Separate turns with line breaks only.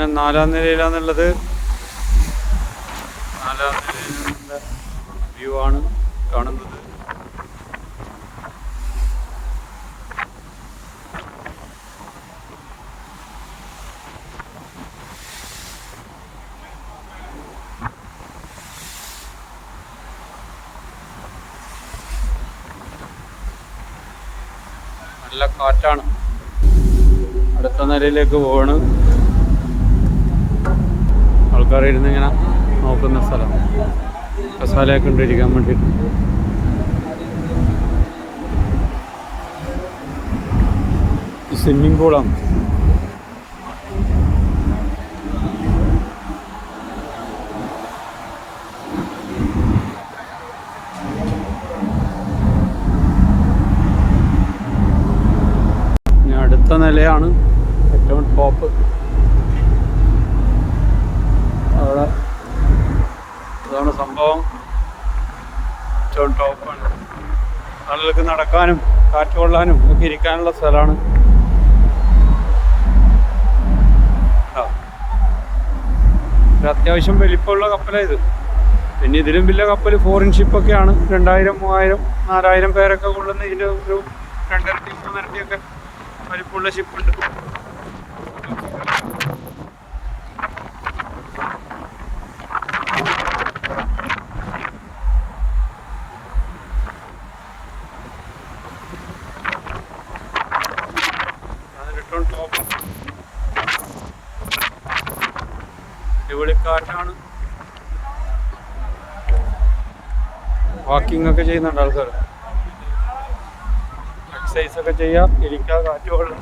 ഞാൻ നാലാം നിലയിലാന്നുള്ളത് നാലാം നിലയിലുള്ള വ്യൂ ആണ് കാണുന്നത്. നല്ല കാറ്റാണ്. അടുത്ത നിലയിലേക്ക് പോവാണ്. ആൾക്കാർ ഇരുന്ന് ഇങ്ങനെ നോക്കുന്ന സ്ഥലം. കസാലയൊക്കെ ഉണ്ട് ഇരിക്കാൻ വേണ്ടിയിട്ട് സ്വിമ്മിംഗ് പൂളാണ് അടുത്ത നിലയാണ് ഏറ്റവും ടോപ്പ് സംഭവം ടോപ്പാണ് ആളുകൾക്ക് നടക്കാനും കാറ്റ് കൊള്ളാനും ഒക്കെ ഇരിക്കാനുള്ള സ്ഥലമാണ്. അത്യാവശ്യം വലിപ്പമുള്ള കപ്പലാണ് ഇത്. പിന്നെ ഇതിലും വലിയ കപ്പൽ ഫോറിൻ ഷിപ്പൊക്കെയാണ് രണ്ടായിരം മൂവായിരം നാലായിരം പേരൊക്കെ കൊള്ളുന്ന ഇതിന്റെ ഒരു രണ്ടരട്ടി മൂന്നരട്ടിയൊക്കെ വലിപ്പമുള്ള ഷിപ്പുണ്ട് അതിലിട്ടും ടോപ്പ് അടിപൊളി വാക്കിംഗ് ഒക്കെ ചെയ്യുന്നുണ്ട് ആൾക്കാർ എക്സസൈസ് ഒക്കെ ചെയ്യാം ഇരിക്കാം കാറ്റ് കൊള്ളാം